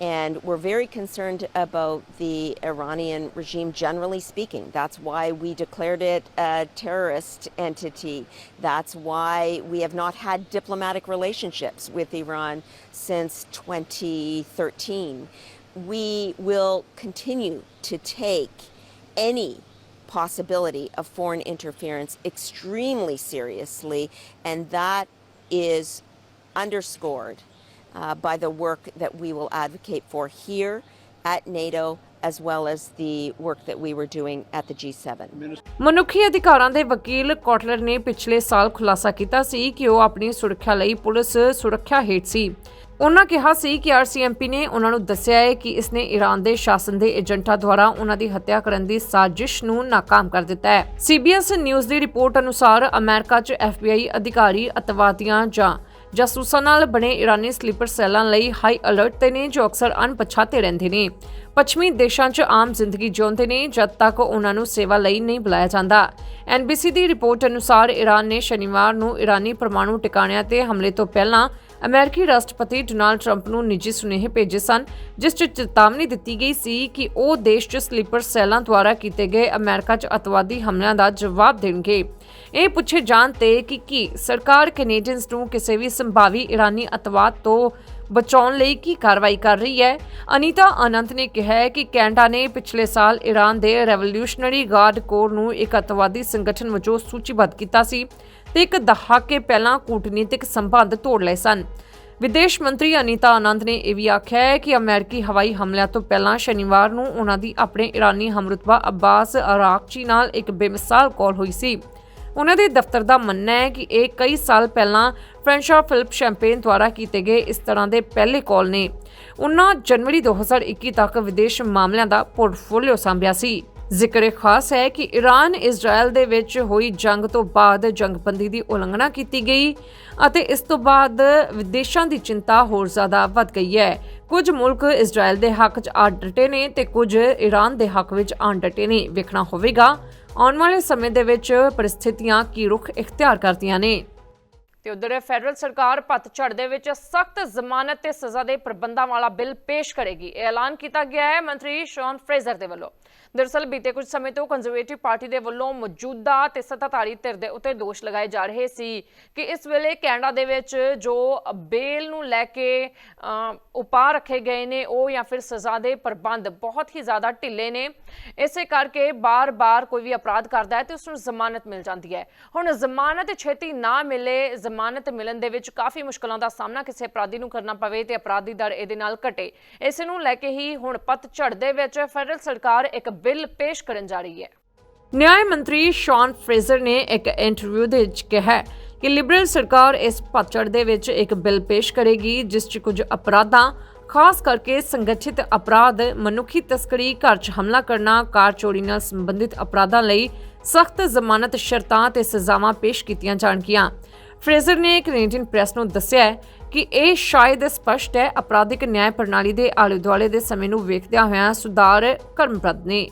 And we're very concerned about the Iranian regime, generally speaking. That's why we declared it a terrorist entity. That's why we have not had diplomatic relationships with Iran since 2013. We will continue to take any possibility of foreign interference extremely seriously, and that is underscored uh, by the work that we will advocate for here at NATO, as well as the work that we were doing at the G7. ਮਨੁੱਖੀ ਅਧਿਕਾਰਾਂ ਦੇ ਵਕੀਲ Kotler ਨੇ ਪਿਛਲੇ ਸਾਲ ਖੁਲਾਸਾ ਕੀਤਾ ਸੀ ਕਿ ਉਹ ਆਪਣੀ ਸੁਰੱਖਿਆ ਲਈ ਪੁਲਿਸ ਸੁਰੱਖਿਆ ਹੇਠ ਸੀ ਉਹਨਾਂ ਕਿਹਾ ਸੀ ਕਿ ਆਰਸੀਐਮਪੀ ਨੇ ਉਹਨਾਂ ਨੂੰ ਦੱਸਿਆ ਹੈ ਕਿ ਇਸਨੇ ਈਰਾਨ ਦੇ ਸ਼ਾਸਨ ਦੇ ਏਜੰਟਾਂ ਦੁਆਰਾ ਉਹਨਾਂ ਦੀ ਹੱਤਿਆ ਕਰਨ ਦੀ ਸਾਜ਼ਿਸ਼ ਨੂੰ ਨਾਕਾਮ ਕਰ ਦਿੱਤਾ ਹੈ ਸੀਬੀਐਸ ਨਿਊਜ਼ ਦੀ ਰਿਪੋਰਟ ਅਨੁਸਾਰ ਅਮਰੀਕਾ 'ਚ ਐਫਬੀਆਈ ਅਧਿਕਾਰੀ ਅਤਵਾਦੀਆਂ ਜਾਂ ਜਾਸੂਸਾਂ ਨਾਲ ਬਣੇ ਇਰਾਨੀ ਸਲੀਪਰ ਸੈੱਲਾਂ ਲਈ ਹਾਈ ਅਲਰਟ ਤੇ ਨੇ, ਜੋ ਅਕਸਰ ਅਣਪਛਾਤੇ ਰਹਿੰਦੇ ਨੇ। ਪੱਛਮੀ ਦੇਸ਼ਾਂ 'ਚ ਆਮ ਜ਼ਿੰਦਗੀ ਜਿਉਂਦੇ ਨੇ, ਜਦ ਤੱਕ ਉਹਨਾਂ ਨੂੰ ਸੇਵਾ ਲਈ ਨਹੀਂ ਬੁਲਾਇਆ ਜਾਂਦਾ। ਐਨਬੀਸੀ ਦੀ ਰਿਪੋਰਟ ਅਨੁਸਾਰ ਈਰਾਨ ਨੇ ਸ਼ਨੀਵਾਰ ਨੂੰ ਇਰਾਨੀ ਪਰਮਾਣੂ ਟਿਕਾਣਿਆਂ ਤੇ ਹਮਲੇ ਤੋਂ ਪਹਿਲਾਂ ਅਮਰੀਕੀ ਰਾਸ਼ਟਰਪਤੀ ਡੋਨਾਲਡ ਟਰੰਪ ਨੂੰ ਨਿੱਜੀ ਸੁਨੇਹੇ ਭੇਜੇ ਸਨ, ਜਿਸ 'ਚ ਚੇਤਾਵਨੀ ਦਿੱਤੀ ਗਈ ਸੀ ਕਿ ਉਹ ਦੇਸ਼ 'ਚ ਸਲੀਪਰ ਸੈੱਲਾਂ ਦੁਆਰਾ ਕੀਤੇ ਗਏ ਅਮਰੀਕਾ 'ਚ ਅਤਵਾਦੀ ਹਮਲਿਆਂ ਦਾ ਜਵਾਬ ਦੇਣਗੇ। ਇਹ ਪੁੱਛੇ ਜਾਣ ਤੇ ਕਿ ਕੀ ਸਰਕਾਰ ਕੈਨੇਡੀਅਨਸ ਨੂੰ ਕਿਸੇ ਵੀ ਸੰਭਾਵੀ ਇਰਾਨੀ ਅਤਵਾਦ ਤੋਂ ਬਚਾਉਣ ਲਈ ਕੀ ਕਾਰਵਾਈ ਕਰ ਰਹੀ ਹੈ? ਅਨੀਤਾ ਅਨੰਤ ਨੇ ਕਿਹਾ ਹੈ ਕਿ ਕੈਨੇਡਾ ਨੇ ਪਿਛਲੇ ਸਾਲ ਈਰਾਨ ਦੇ ਰੈਵੋਲੂਸ਼ਨਰੀ ਗਾਰਡ ਕੋਰ ਨੂੰ ਇੱਕ ਅਤਵਾਦੀ ਸੰਗਠਨ ਵਜੋਂ ਸੂਚੀਬੱਧ ਕੀਤਾ ਸੀ। ਤੇ ਇੱਕ ਦਹਾਕੇ ਪਹਿਲਾਂ ਕੂਟਨੀਤਿਕ ਸੰਬੰਧ ਤੋੜ ਲਏ ਸਨ। ਵਿਦੇਸ਼ ਮੰਤਰੀ ਅਨੀਤਾ ਆਨੰਦ ਨੇ ਇਹ ਵੀ ਆਖਿਆ ਹੈ ਕਿ ਅਮਰੀਕੀ ਹਵਾਈ ਹਮਲਿਆਂ ਤੋਂ ਪਹਿਲਾਂ ਸ਼ਨੀਵਾਰ ਨੂੰ ਉਹਨਾਂ ਦੀ ਆਪਣੇ ਇਰਾਨੀ ਹਮਰੁਤਬਾ ਅਬਾਸ ਅਰਾਕਚੀ ਨਾਲ ਇੱਕ ਬੇਮਿਸਾਲ ਕਾਲ ਹੋਈ ਸੀ। ਉਹਨਾਂ ਦੇ ਦਫ਼ਤਰ ਦਾ ਮੰਨਣਾ ਹੈ ਕਿ ਇਹ ਕਈ ਸਾਲ ਪਹਿਲਾਂ ਫ੍ਰੈਂਸ਼ਾ ਫਿਲਪ ਸ਼ੈਂਪੇਨ ਦੁਆਰਾ ਕੀਤੇ ਗਏ ਇਸ ਤਰ੍ਹਾਂ ਦੇ ਪਹਿਲੇ ਕਾਲ ਨੇ। ਉਹਨਾਂ ਜਨਵਰੀ 2021 ਤੱਕ ਵਿਦੇਸ਼ ਮਾਮਲਿਆਂ ਦਾ ਪੋਰਟਫੋਲੀਓ ਸੰਭਿਆ ਸੀ। ਜ਼ਿਕਰ ਖਾਸ ਹੈ ਕਿ ਈਰਾਨ ਇਜ਼ਰਾਈਲ ਦੇ ਵਿੱਚ ਹੋਈ ਜੰਗ ਤੋਂ ਬਾਅਦ ਜੰਗਬੰਦੀ ਦੀ ਉਲੰਘਣਾ ਕੀਤੀ ਗਈ ਅਤੇ ਇਸ ਤੋਂ ਬਾਅਦ ਵਿਦੇਸ਼ਾਂ ਦੀ ਚਿੰਤਾ ਹੋਰ ਜ਼ਿਆਦਾ ਵੱਧ ਗਈ ਹੈ। ਕੁਝ ਮੁਲਕ ਇਜ਼ਰਾਈਲ ਦੇ ਹੱਕ 'ਚ ਆ ਡਟੇ ਨੇ ਤੇ ਕੁਝ ਈਰਾਨ ਦੇ ਹੱਕ ਵਿੱਚ ਆ ਡਟੇ ਨੇ। ਵੇਖਣਾ ਹੋਵੇਗਾ, ਆਉਣ ਵਾਲੇ ਸਮੇਂ ਦੇ ਵਿੱਚ ਪਰਿਸਥਿਤੀਆਂ ਕੀ ਰੁਖ ਇਖਤਿਆਰ ਕਰਦੀਆਂ ਨੇ। ਤੇ ਉਧਰ ਫੈਡਰਲ ਸਰਕਾਰ ਪਤਝੜ ਦੇ ਵਿੱਚ ਸਖਤ ਜ਼ਮਾਨਤ ਤੇ ਸਜ਼ਾ ਦੇ ਪ੍ਰਬੰਧਾਂ ਵਾਲਾ ਬਿੱਲ ਪੇਸ਼ ਕਰੇਗੀ। ਇਹ ਐਲਾਨ ਕੀਤਾ ਗਿਆ ਹੈ ਮੰਤਰੀ ਸ਼ੌਨ ਫਰੇਜ਼ਰ ਦੇ ਵੱਲੋਂ। ਦਰਅਸਲ ਬੀਤੇ ਕੁਝ ਸਮੇਂ ਤੋਂ ਕੰਜ਼ਰਵੇਟਿਵ ਪਾਰਟੀ ਦੇ ਵੱਲੋਂ ਮੌਜੂਦਾ ਤੇ ਸੱਤਾਧਾਰੀ ਧਿਰ ਦੇ ਉੱਤੇ ਦੋਸ਼ ਲਗਾਏ ਜਾ ਰਹੇ ਸੀ ਕਿ ਇਸ ਵੇਲੇ ਕੈਨੇਡਾ ਦੇ ਵਿੱਚ ਜੋ ਬੇਲ ਨੂੰ ਲੈ ਕੇ ਉਪਾਅ ਰੱਖੇ ਗਏ ਨੇ, ਉਹ ਜਾਂ ਫਿਰ ਸਜ਼ਾ ਦੇ ਪ੍ਰਬੰਧ ਬਹੁਤ ਹੀ ਜ਼ਿਆਦਾ ਢਿੱਲੇ ਨੇ। ਇਸੇ ਕਰਕੇ ਬਾਰ-ਬਾਰ ਕੋਈ ਵੀ ਅਪਰਾਧ ਕਰਦਾ ਹੈ ਤੇ ਉਸ ਨੂੰ ਜ਼ਮਾਨਤ ਮਿਲ ਜਾਂਦੀ ਹੈ। ਹੁਣ ਜ਼ਮਾਨਤ ਛੇਤੀ ਨਾ ਮਿਲੇ, ਜ਼ਮਾਨਤ ਮਿਲਣ ਦੇ ਵਿੱਚ ਕਾਫੀ ਮੁਸ਼ਕਲਾਂ ਦਾ ਸਾਹਮਣਾ ਕਿਸੇ ਅਪਰਾਧੀ ਨੂੰ ਕਰਨਾ ਪਵੇ ਤੇ ਅਪਰਾਧੀ ਦਰ ਇਹਦੇ ਨਾਲ ਘਟੇ। ਇਸ ਨੂੰ ਲੈ ਕੇ ਹੀ ਹੁਣ ਪਤਝੜ ਦੇ ਵਿੱਚ ਫੈਡਰਲ ਸਰਕਾਰ ਇੱਕ ਬਿੱਲ ਪੇਸ਼ ਕਰਨ ਜਾ ਰਹੀ ਹੈ। ਨਿਆਂ ਮੰਤਰੀ ਸ਼ੌਨ ਫਰੇਜ਼ਰ ਨੇ ਇੱਕ ਇੰਟਰਵਿਊ ਦੇ ਵਿੱਚ ਕਿਹਾ ਕਿ ਲਿਬਰਲ ਸਰਕਾਰ ਇਸ ਪਤਝੜ ਦੇ ਵਿੱਚ ਇੱਕ ਬਿੱਲ ਪੇਸ਼ ਕਰੇਗੀ, ਜਿਸ 'ਚ ਕੁਝ ਅਪਰਾਧਾਂ, ਖਾਸ ਕਰਕੇ ਸੰਗਠਿਤ ਅਪਰਾਧ, ਮਨੁੱਖੀ ਤਸਕਰੀ, ਘਰ 'ਚ ਹਮਲਾ ਕਰਨਾ, ਕਾਰ ਚੋਰੀ ਨਾਲ ਸੰਬੰਧਿਤ ਅਪਰਾਧਾਂ ਲਈ ਸਖਤ ਜ਼ਮਾਨਤ ਸ਼ਰਤਾਂ ਤੇ ਸਜ਼ਾਵਾਂ ਪੇਸ਼ ਕੀਤੀਆਂ ਜਾਣਗੀਆਂ। ਫਰੇਜ਼ਰ ਨੇ ਕੈਨੇਡੀਅਨ ਪ੍ਰੈਸ ਨੂੰ ਦੱਸਿਆ ਕਿ ਇਹ ਸ਼ਾਇਦ ਸਪਸ਼ਟ ਹੈ, ਅਪਰਾਧਿਕ ਨਿਆਂ ਪ੍ਰਣਾਲੀ ਦੇ ਆਲੇ ਦੁਆਲੇ ਦੇ ਸਮੇਂ ਨੂੰ ਵੇਖਦਿਆਂ ਹੋਇਆਂ ਸੁਧਾਰ ਕਰਮਪ੍ਰਦ ਨੇ।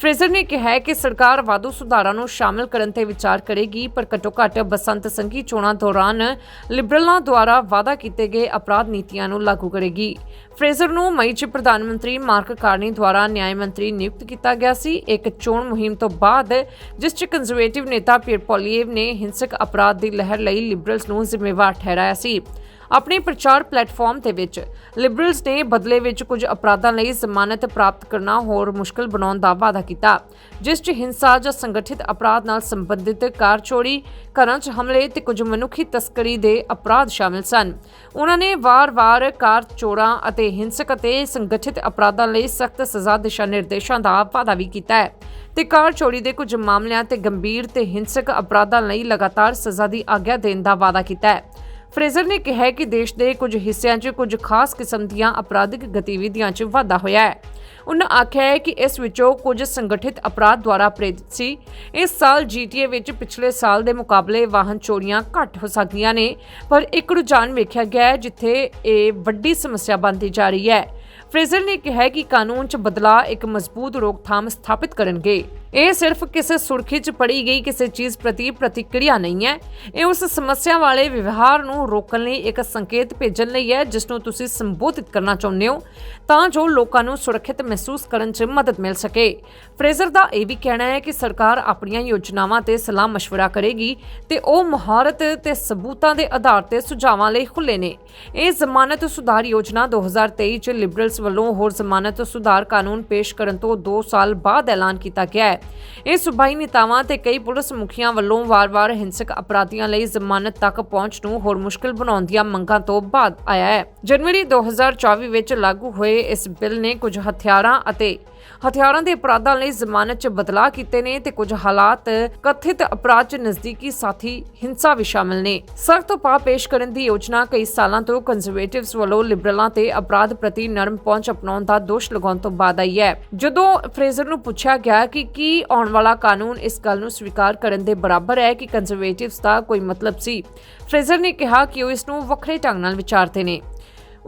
ਫਰੇਜ਼ਰ ਨੇ ਕਿਹਾ ਕਿ ਸਰਕਾਰ ਵਾਧੂ ਸੁਧਾਰਾਂ ਨੂੰ ਸ਼ਾਮਲ ਕਰਨ ਤੇ ਵਿਚਾਰ ਕਰੇਗੀ, ਪਰ ਘੱਟੋ-ਘੱਟ ਬਸੰਤ ਸੰਘੀ ਚੋਣਾਂ ਦੌਰਾਨ ਲਿਬਰਲਾਂ ਦੁਆਰਾ ਵਾਅਦਾ ਕੀਤੇ ਗਏ ਅਪਰਾਧ ਨੀਤੀਆਂ ਨੂੰ ਲਾਗੂ ਕਰੇਗੀ। ਫਰੇਜ਼ਰ ਨੂੰ ਮਈ 'ਚ ਪ੍ਰਧਾਨ ਮੰਤਰੀ ਮਾਰਕ ਕਾਰਨੀ ਦੁਆਰਾ ਨਿਆਂ ਮੰਤਰੀ ਨਿਯੁਕਤ ਕੀਤਾ ਗਿਆ ਸੀ। ਇੱਕ ਚੋਣ ਮੁਹਿੰਮ ਤੋਂ ਬਾਅਦ ਜਿਸ 'ਚ ਕੰਜ਼ਰਵੇਟਿਵ ਨੇਤਾ ਪੀਰ ਪੋਲੀਏਵ ਨੇ ਹਿੰਸਕ ਅਪਰਾਧ ਦੀ ਲਹਿਰ ਲਈ ਲਿਬਰਲਸ ਨੂੰ ਜ਼ਿੰਮੇਵਾਰ ਠਹਿਰਾਇਆ ਸੀ। ਆਪਣੇ ਪ੍ਰਚਾਰ ਪਲੇਟਫਾਰਮ ਦੇ ਵਿੱਚ। ਲਿਬਰਲਸ ਨੇ ਬਦਲੇ ਵਿੱਚ ਕੁਝ ਅਪਰਾਧਾਂ ਲਈ ਜ਼ਮਾਨਤ ਪ੍ਰਾਪਤ ਕਰਨਾ ਹੋਰ ਮੁਸ਼ਕਲ ਬਣਾਉਣ ਦਾ ਵਾਅਦਾ ਕੀਤਾ, ਜਿਸ 'ਚ ਹਿੰਸਾ ਜਾਂ ਸੰਗਠਿਤ ਅਪਰਾਧ ਨਾਲ ਸੰਬੰਧਿਤ ਕਾਰ ਚੋਰੀ ਘਰਾਂ 'ਚ ਹਮਲੇ ਤੇ ਕੁਝ ਮਨੁੱਖੀ ਤਸਕਰੀ ਦੇ ਅਪਰਾਧ ਸ਼ਾਮਿਲ ਸਨ। ਉਹਨਾਂ ਨੇ ਵਾਰ-ਵਾਰ ਕਾਰ ਚੋਰਾਂ ਅਤੇ ਹਿੰਸਕ ਅਤੇ ਸੰਗਠਿਤ ਅਪਰਾਧਾਂ ਲਈ ਸਖਤ ਸਜ਼ਾ ਦਿਸ਼ਾ ਨਿਰਦੇਸ਼ਾਂ ਦਾ ਵਾਅਦਾ ਵੀ ਕੀਤਾ ਹੈ ਤੇ ਕਾਰ ਚੋਰੀ ਦੇ ਕੁਝ ਮਾਮਲਿਆਂ ਤੇ ਗੰਭੀਰ ਤੇ ਹਿੰਸਕ ਅਪਰਾਧਾਂ ਲਈ ਲਗਾਤਾਰ ਸਜ਼ਾ ਦੀ ਆਗਿਆ ਦੇਣ ਦਾ ਵਾਅਦਾ ਕੀਤਾ ਹੈ। ਫਰੇਜ਼ਰ ਨੇ ਕਿਹਾ ਕਿ ਦੇਸ਼ ਦੇ ਕੁਝ ਹਿੱਸਿਆਂ 'ਚ ਕੁਝ ਖਾਸ ਕਿਸਮ ਦੀਆਂ ਅਪਰਾਧਿਕ ਗਤੀਵਿਧੀਆਂ 'ਚ ਵਾਧਾ ਹੋਇਆ ਹੈ। ਉਹਨਾਂ ਆਖਿਆ ਹੈ ਕਿ ਇਸ ਵਿੱਚੋਂ ਕੁਝ ਸੰਗਠਿਤ ਅਪਰਾਧ ਦੁਆਰਾ ਪ੍ਰੇਰਿਤ ਸੀ। ਇਸ ਸਾਲ ਜੀਟੀਏ ਵਿੱਚ ਪਿਛਲੇ ਸਾਲ ਦੇ ਮੁਕਾਬਲੇ ਵਾਹਨ ਚੋਰੀਆਂ ਘੱਟ ਹੋ ਸਕਦੀਆਂ ਨੇ, ਪਰ ਇੱਕ ਰੁਝਾਨ ਵੇਖਿਆ ਗਿਆ ਹੈ ਜਿੱਥੇ ਇਹ ਵੱਡੀ ਸਮੱਸਿਆ ਬਣਦੀ ਜਾ ਰਹੀ ਹੈ। ਫਰੇਜ਼ਰ ਨੇ ਕਿਹਾ ਹੈ ਕਿ ਕਾਨੂੰਨ 'ਚ ਬਦਲਾਅ ਇੱਕ ਮਜ਼ਬੂਤ ਰੋਕਥਾਮ ਸਥਾਪਿਤ ਕਰਨਗੇ ਇਹ ਸਿਰਫ ਕਿਸੇ ਸੁਰਖੀ 'ਚ ਪੜੀ ਗਈ ਕਿਸੇ ਚੀਜ਼ ਪ੍ਰਤੀ ਪ੍ਰਤੀਕਿਰਿਆ ਨਹੀਂ ਹੈ ਇਹ ਉਸ ਸਮੱਸਿਆ ਵਾਲੇ ਵਿਵਹਾਰ ਨੂੰ ਰੋਕਣ ਲਈ ਇੱਕ ਸੰਕੇਤ ਭੇਜਣ ਲਈ ਹੈ ਜਿਸ ਨੂੰ ਤੁਸੀਂ ਸੰਬੋਧਿਤ ਕਰਨਾ ਚਾਹੁੰਦੇ ਹੋ ਤਾਂ ਜੋ ਲੋਕਾਂ ਨੂੰ ਸੁਰੱਖਿਅਤ ਮਹਿਸੂਸ ਕਰਨ 'ਚ ਮਦਦ ਮਿਲ ਸਕੇ ਫਰੇਜ਼ਰ ਦਾ ਇਹ ਵੀ ਕਹਿਣਾ ਹੈ ਕਿ ਸਰਕਾਰ ਆਪਣੀਆਂ ਯੋਜਨਾਵਾਂ ਤੇ ਸਲਾਹ مشورہ ਕਰੇਗੀ ਤੇ ਉਹ ਮੁਹਾਰਤ ਤੇ ਸਬੂਤਾਂ ਦੇ ਆਧਾਰ ਤੇ ਸੁਝਾਵਾਂ ਲਈ ਖੁੱਲੇ ਨੇ ਇਹ ਜ਼ਮਾਨਤ ਸੁਧਾਰ ਯੋਜਨਾ 2023 ਚ ਲਿਬਰਲਸ ਵੱਲੋਂ ਹੋਰ ਜ਼ਮਾਨਤ ਸੁਧਾਰ ਕਾਨੂੰਨ ਪੇਸ਼ ਕਰਨ ਤੋਂ 2 ਸਾਲ ਬਾਅਦ ਐਲਾਨ ਕੀਤਾ ਗਿਆ ਹੈ। ਇਹ ਸੂਬਾਈ ਨੇਤਾਵਾਂ ਤੇ ਕਈ ਪੁਲਿਸ ਮੁਖੀਆਂ ਵੱਲੋਂ ਵਾਰ-ਵਾਰ ਹਿੰਸਕ ਅਪਰਾਧੀਆਂ ਲਈ ਜ਼ਮਾਨਤ ਤੱਕ ਪਹੁੰਚ ਨੂੰ ਹੋਰ ਮੁਸ਼ਕਲ ਬਣਾਉਣ ਦੀਆਂ ਮੰਗਾਂ ਤੋਂ ਬਾਅਦ ਆਇਆ ਹੈ। ਜਨਵਰੀ 2024 ਵਿੱਚ ਲਾਗੂ ਹੋਏ ਇਸ ਬਿੱਲ ਨੇ ਕੁਝ ਹਥਿਆਰਾਂ ਅਤੇ ਹਥਿਆਰਾਂ ਦੇ ਅਪਰਾਧਾਂ ਲਈ ਜ਼ਮਾਨਤ 'ਚ ਬਦਲਾਅ ਕੀਤੇ ਨੇ ਤੇ ਕੁਝ ਹਾਲਾਤ ਕਥਿਤ ਅਪਰਾਧ 'ਚ ਨਜ਼ਦੀਕੀ ਸਾਥੀ ਹਿੰਸਾ ਵੀ ਸ਼ਾਮਲ ਨੇ। ਸਖਤ ਉਪਾਅ ਪੇਸ਼ ਕਰਨ ਦੀ ਯੋਜਨਾ ਕਈ ਸਾਲਾਂ ਤੋਂ ਕੰਜ਼ਰਵੇਟਿਵਸ ਵੱਲੋਂ ਲਿਬਰਲਾਂ ਤੇ ਅਪਰਾਧ ਪ੍ਰਤੀ ਨਰਮ ਪਹੁੰਚ ਅਪਣਾਉਣ ਦਾ ਦੋਸ਼ ਲਗਾਉਣ ਤੋਂ ਬਾਅਦ ਆਈ ਹੈ। ਜਦੋਂ ਫਰੇਜ਼ਰ ਨੂੰ ਪੁੱਛਿਆ ਗਿਆ ਕਿ ਕੀ ਆਉਣ ਵਾਲਾ ਕਾਨੂੰਨ ਇਸ ਗੱਲ ਨੂੰ ਸਵੀਕਾਰ ਕਰਨ ਦੇ ਬਰਾਬਰ ਹੈ ਕਿ ਕੰਜ਼ਰਵੇਟਿਵਸ ਦਾ ਕੋਈ ਮਤਲਬ ਸੀ ਫਰੇਜ਼ਰ ਨੇ ਕਿਹਾ ਕਿ ਉਹ ਇਸ ਨੂੰ ਵੱਖਰੇ ਢੰਗ ਨਾਲ ਵਿਚਾਰਦੇ ਨੇ।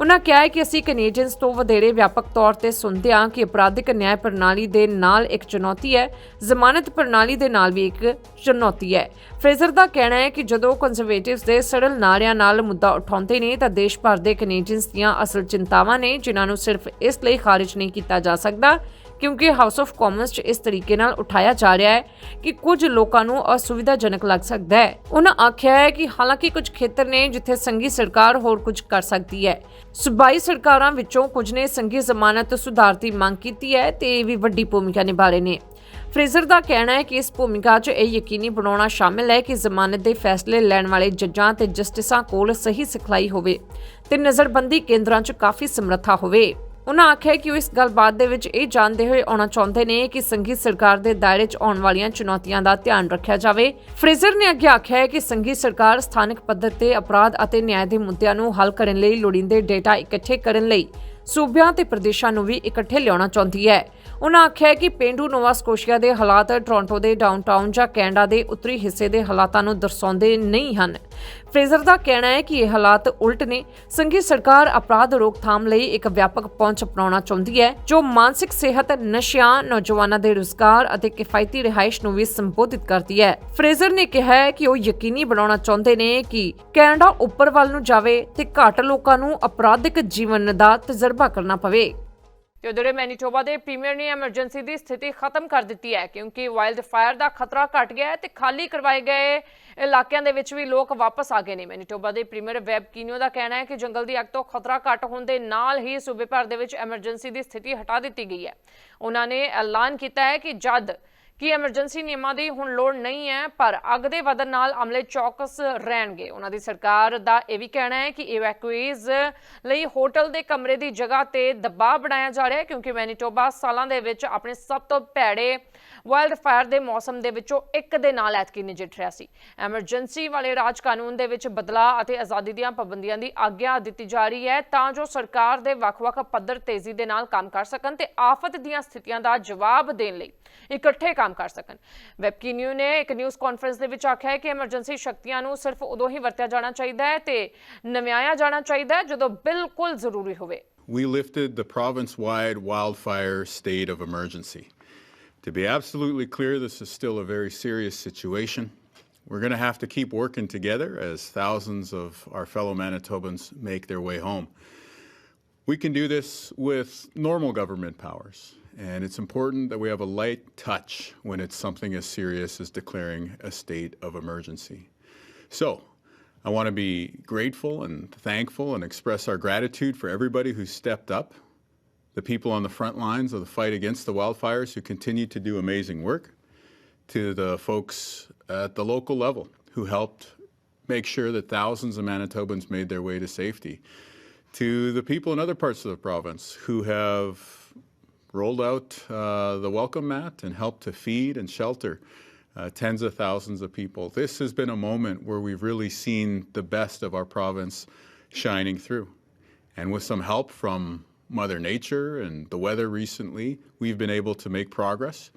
ਉਨ੍ਹਾਂ ਕਿਹਾ ਹੈ ਕਿ ਅਸੀਂ ਕੈਨੇਡੀਅਨਸ ਤੋਂ ਵਧੇਰੇ ਵਿਆਪਕ ਤੌਰ ਤੇ ਸੁਣਦੇ ਹਾਂ ਕਿ ਅਪਰਾਧਿਕ ਨਿਆਂ ਪ੍ਰਣਾਲੀ ਦੇ ਨਾਲ ਇੱਕ ਚੁਣੌਤੀ ਹੈ, ਜ਼ਮਾਨਤ ਪ੍ਰਣਾਲੀ ਦੇ ਨਾਲ ਵੀ ਇੱਕ ਚੁਣੌਤੀ ਹੈ। ਫਰੇਜ਼ਰ ਦਾ ਕਹਿਣਾ ਹੈ ਕਿ ਜਦੋਂ ਕੰਜ਼ਰਵੇਟਿਵਸ ਦੇ ਸਰਲ ਨਾਰਿਆਂ ਨਾਲ ਮੁੱਦਾ ਉਠਾਉਂਦੇ ਨੇ, ਤਾਂ ਦੇਸ਼ ਭਰ ਦੇ ਕੈਨੇਡੀਅਨਸ ਦੀਆਂ ਅਸਲ ਚਿੰਤਾਵਾਂ ਨੇ, ਜਿਨ੍ਹਾਂ ਨੂੰ ਸਿਰਫ ਇਸ ਲਈ ਖਾਰਿਜ ਨਹੀਂ ਕੀਤਾ ਜਾ ਸਕਦਾ ਕਿਉਂਕਿ ਹਾਊਸ ਆਫ ਕਾਮਨਸ 'ਚ ਇਸ ਤਰੀਕੇ ਨਾਲ ਉਠਾਇਆ ਜਾ ਰਿਹਾ ਹੈ ਕਿ ਕੁਝ ਲੋਕਾਂ ਨੂੰ ਅਸੁਵਿਧਾਜਨਕ ਲੱਗ ਸਕਦਾ ਹੈ। ਉਹਨਾਂ ਆਖਿਆ ਹੈ ਕਿ ਹਾਲਾਂਕਿ ਕੁਝ ਖੇਤਰ ਨੇ ਜਿੱਥੇ ਸੰਘੀ ਸਰਕਾਰ ਹੋਰ ਕੁਝ ਕਰ ਸਕਦੀ ਹੈ, ਸੂਬਾਈ ਸਰਕਾਰਾਂ ਵਿੱਚੋਂ ਕੁਝ ਨੇ ਸੰਘੀ ਜ਼ਮਾਨਤ ਸੁਧਾਰ ਦੀ ਮੰਗ ਕੀਤੀ ਹੈ ਤੇ ਇਹ ਵੀ ਵੱਡੀ ਭੂਮਿਕਾ ਨਿਭਾ ਰਹੇ ਨੇ। ਫਰੇਜ਼ਰ ਦਾ ਕਹਿਣਾ ਹੈ ਕਿ ਇਸ ਭੂਮਿਕਾ 'ਚ ਇਹ ਯਕੀਨੀ ਬਣਾਉਣਾ ਸ਼ਾਮਿਲ ਹੈ ਕਿ ਜ਼ਮਾਨਤ ਦੇ ਫੈਸਲੇ ਲੈਣ ਵਾਲੇ ਜੱਜਾਂ ਤੇ ਜਸਟਿਸਾਂ ਕੋਲ ਸਹੀ ਸਿਖਲਾਈ ਹੋਵੇ ਤੇ ਨਜ਼ਰਬੰਦੀ ਕੇਂਦਰਾਂ 'ਚ ਕਾਫੀ ਸਮਰੱਥਾ ਹੋਵੇ। ਉਨ੍ਹਾਂ ਆਖਿਆ ਕਿ ਉਹ ਇਸ ਗੱਲਬਾਤ ਦੇ ਵਿੱਚ ਇਹ ਜਾਣਦੇ ਹੋਏ ਆਉਣਾ ਚਾਹੁੰਦੇ ਨੇ ਕਿ ਸੰਘੀ ਸਰਕਾਰ ਦੇ ਦਾਇਰੇ 'ਚ ਆਉਣ ਵਾਲੀਆਂ ਚੁਣੌਤੀਆਂ ਦਾ ਧਿਆਨ ਰੱਖਿਆ ਜਾਵੇ। ਫਰੇਜ਼ਰ ਨੇ ਅੱਗੇ ਆਖਿਆ ਹੈ ਕਿ ਸੰਘੀ ਸਰਕਾਰ ਸਥਾਨਕ ਪੱਧਰ ਤੇ ਅਪਰਾਧ ਅਤੇ ਨਿਆਂ ਦੇ ਮੁੱਦਿਆਂ ਨੂੰ ਹੱਲ ਕਰਨ ਲਈ ਲੋੜੀਂਦੇ ਡੇਟਾ ਇਕੱਠੇ ਕਰਨ ਲਈ ਸੂਬਿਆਂ ਤੇ ਪ੍ਰਦੇਸ਼ਾਂ ਨੂੰ ਵੀ ਇਕੱਠੇ ਲਿਆਉਣਾ ਚਾਹੁੰਦੀ ਹੈ। ਉਹਨਾਂ ਆਖਿਆ ਕਿ ਪੇਂਡੂ ਨੋਵਾ ਸਕੋਸ਼ੀਆ ਦੇ ਹਾਲਾਤ ਟੋਰਾਂਟੋ ਦੇ ਡਾਊਨਟਾਊਨ ਜਾਂ ਕੈਨੇਡਾ ਦੇ ਉੱਤਰੀ ਹਿੱਸੇ ਦੇ ਹਾਲਾਤਾਂ ਨੂੰ ਦਰਸਾਉਂਦੇ ਨਹੀਂ ਹਨ। ਫਰੇਜ਼ਰ ਦਾ ਕਹਿਣਾ ਹੈ ਕਿ ਇਹ ਹਾਲਾਤ ਉਲਟ ਨੇ। ਸੰਘੀ ਸਰਕਾਰ ਅਪਰਾਧ ਰੋਕਥਾਮ ਲਈ ਇੱਕ ਵਿਆਪਕ ਪਹੁੰਚ ਅਪਣਾਉਣਾ ਚਾਹੁੰਦੀ ਹੈ, ਜੋ ਮਾਨਸਿਕ ਸਿਹਤ, ਨਸ਼ਿਆਂ, ਨੌਜਵਾਨਾਂ ਦੇ ਰੁਜ਼ਗਾਰ ਅਤੇ ਕਿਫਾਇਤੀ ਰਿਹਾਇਸ਼ ਨੂੰ ਵੀ ਸੰਬੋਧਿਤ ਕਰਦੀ ਹੈ। ਫਰੇਜ਼ਰ ਨੇ ਕਿਹਾ ਹੈ ਕਿ ਉਹ ਯਕੀਨੀ ਬਣਾਉਣਾ ਚਾਹੁੰਦੇ ਨੇ ਕਿ ਕੈਨੇਡਾ ਉੱਪਰ ਵੱਲ ਨੂੰ ਜਾਵੇ ਤੇ ਘੱਟ ਲੋਕਾਂ ਨੂੰ ਅਪਰਾਧਿਕ ਜੀਵਨ ਦਾ ਤਜਰਬਾ ਕਰਨਾ ਪਵੇ। ਤੇ ਉਧਰੇ ਮੈਨੀਟੋਬਾ ਦੇ ਪ੍ਰੀਮੀਅਰ ਨੇ ਐਮਰਜੈਂਸੀ ਦੀ ਸਥਿਤੀ ਖਤਮ ਕਰ ਦਿੱਤੀ ਹੈ, ਕਿਉਂਕਿ ਵਾਈਲਡ ਫਾਇਰ ਦਾ ਖਤਰਾ ਘਟ ਗਿਆ ਹੈ ਤੇ ਖਾਲੀ ਕਰਵਾਏ ਗਏ ਇਲਾਕਿਆਂ ਦੇ ਵਿੱਚ ਵੀ ਲੋਕ ਵਾਪਸ ਆ ਗਏ ਨੇ। ਮੈਨੀਟੋਬਾ ਦੇ ਪ੍ਰੀਮੀਅਰ ਵੈਬ ਕੀਨੋ ਦਾ ਕਹਿਣਾ ਹੈ ਕਿ ਜੰਗਲ ਦੀ ਅੱਗ ਤੋਂ ਖਤਰਾ ਘਟ ਹੋਣ ਦੇ ਨਾਲ ਹੀ ਸੂਬੇ ਭਰ ਦੇ ਵਿੱਚ ਐਮਰਜੈਂਸੀ ਦੀ ਸਥਿਤੀ ਹਟਾ ਦਿੱਤੀ ਗਈ ਹੈ। ਉਹਨਾਂ ਨੇ ਐਲਾਨ ਕੀਤਾ ਹੈ ਕਿ ਜਦ ਕਿ ਐਮਰਜੈਂਸੀ ਨਿਯਮਾਂ ਦੀ ਹੁਣ ਲੋੜ ਨਹੀਂ ਹੈ, ਪਰ ਅੱਗ ਦੇ ਵਧਣ ਨਾਲ ਅਮਲੇ ਚੌਕਸ ਰਹਿਣਗੇ। ਉਹਨਾਂ ਦੀ ਸਰਕਾਰ ਦਾ ਇਹ ਵੀ ਕਹਿਣਾ ਹੈ ਕਿ ਇਵੈਕੂਏਜ਼ ਲਈ ਹੋਟਲ ਦੇ ਕਮਰੇ ਦੀ ਜਗ੍ਹਾ ਤੇ ਦਬਾਅ ਬਣਾਇਆ ਜਾ ਰਿਹਾ ਹੈ, ਕਿਉਂਕਿ ਮੈਨੀਟੋਬਾ ਸਾਲਾਂ ਦੇ ਵਿੱਚ ਆਪਣੇ ਸਭ ਤੋਂ ਭੈੜੇ ਵਾਈਲਡ ਫਾਇਰ ਦੇ ਮੌਸਮ ਦੇ ਵਿੱਚੋਂ ਇੱਕ ਦੇ ਨਾਲ ਐਤਕੀ ਨਜਿੱਠ ਰਿਹਾ ਸੀ। ਐਮਰਜੈਂਸੀ ਵਾਲੇ ਰਾਜ ਕਾਨੂੰਨ ਦੇ ਵਿੱਚ ਬਦਲਾਅ ਅਤੇ ਆਜ਼ਾਦੀ ਦੀਆਂ ਪਾਬੰਦੀਆਂ ਦੀ ਆਗਿਆ ਦਿੱਤੀ ਜਾ ਰਹੀ ਹੈ, ਤਾਂ ਜੋ ਸਰਕਾਰ ਦੇ ਵੱਖ-ਵੱਖ ਪੱਧਰ ਤੇਜ਼ੀ ਦੇ ਨਾਲ ਕੰਮ ਕਰ ਸਕਣ ਤੇ ਆਫਤ ਦੀਆਂ ਸਥਿਤੀਆਂ ਦਾ ਜਵਾਬ ਦੇਣ ਲਈ ਇਕੱਠੇ ਕੰਮ ਕਰ ਸਕਣ। ਵੈਬਕੀਨਿਊ ਨੇ ਇੱਕ ਨਿਊਜ਼ ਕਾਨਫਰੰਸ ਦੇ ਵਿੱਚ ਆਖਿਆ ਹੈ ਕਿ ਐਮਰਜੈਂਸੀ ਸ਼ਕਤੀਆਂ ਨੂੰ ਸਿਰਫ ਉਦੋਂ ਹੀ ਵਰਤਿਆ ਜਾਣਾ ਚਾਹੀਦਾ ਹੈ ਤੇ ਨਵਿਆਇਆ ਜਾਣਾ ਚਾਹੀਦਾ ਹੈ ਜਦੋਂ ਬਿਲਕੁਲ ਜ਼ਰੂਰੀ ਹੋਵੇ। We lifted the province wide wildfire state of emergency. To be absolutely clear, this is still a very serious situation. We're going to have to keep working together as thousands of our fellow Manitobans make their way home. We can do this with normal government powers, and it's important that we have a light touch when it's something as serious as declaring a state of emergency. So, I want to be grateful and thankful and express our gratitude for everybody who stepped up, the people on the front lines of the fight against the wildfires who continue to do amazing work, to the folks at the local level who helped make sure that thousands of Manitobans made their way to safety, to the people in other parts of the province who have rolled out uh, the welcome mat and helped to feed and shelter uh, tens of thousands of people. This has been a moment where we've really seen the best of our province shining through. And with some help from Mother Nature and the weather recently, we've been able to make progress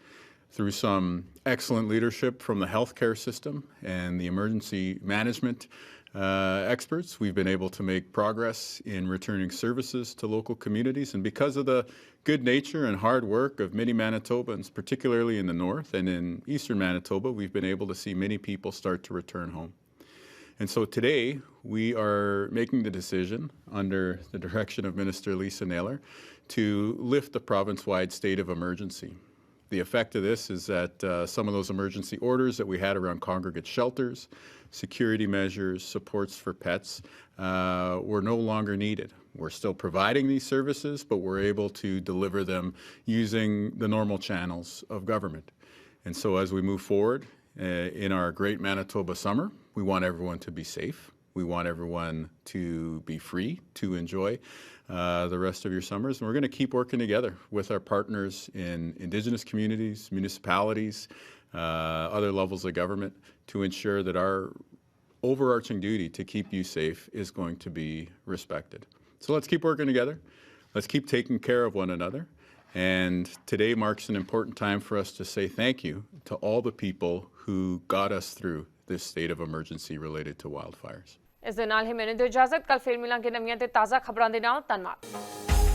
through some excellent leadership from the healthcare system and the emergency management uh, experts. We've been able to make progress in returning services to local communities. And because of the good nature and hard work of many Manitobans, particularly in the north and in eastern Manitoba, we've been able to see many people start to return home. And so today, we are making the decision, under the direction of Minister Lisa Naylor, to lift the province wide state of emergency. The effect of this is that uh, some of those emergency orders that we had around congregate shelters, security measures, supports for pets uh, were no longer needed. We're still providing these services, but we're able to deliver them using the normal channels of government. And so as we move forward uh, in our great Manitoba summer, we want everyone to be safe. We want everyone to be free to enjoy uh, the rest of your summers. And we're going to keep working together with our partners in Indigenous communities, municipalities, uh, other levels of government to ensure that our overarching duty to keep you safe is going to be respected. So let's keep working together. Let's keep taking care of one another. And today marks an important time for us to say thank you to all the people who got us through this state of emergency related to wildfires. ਇਸ ਦੇ ਨਾਲ ਹੀ ਮੈਨੂੰ ਦਿਓ ਇਜਾਜ਼ਤ ਕੱਲ ਫੇਰ ਮਿਲਾਂਗੇ ਨਵੀਆਂ ਤੇ ਤਾਜ਼ਾ ਖਬਰਾਂ ਦੇ ਨਾਲ ਧੰਨਵਾਦ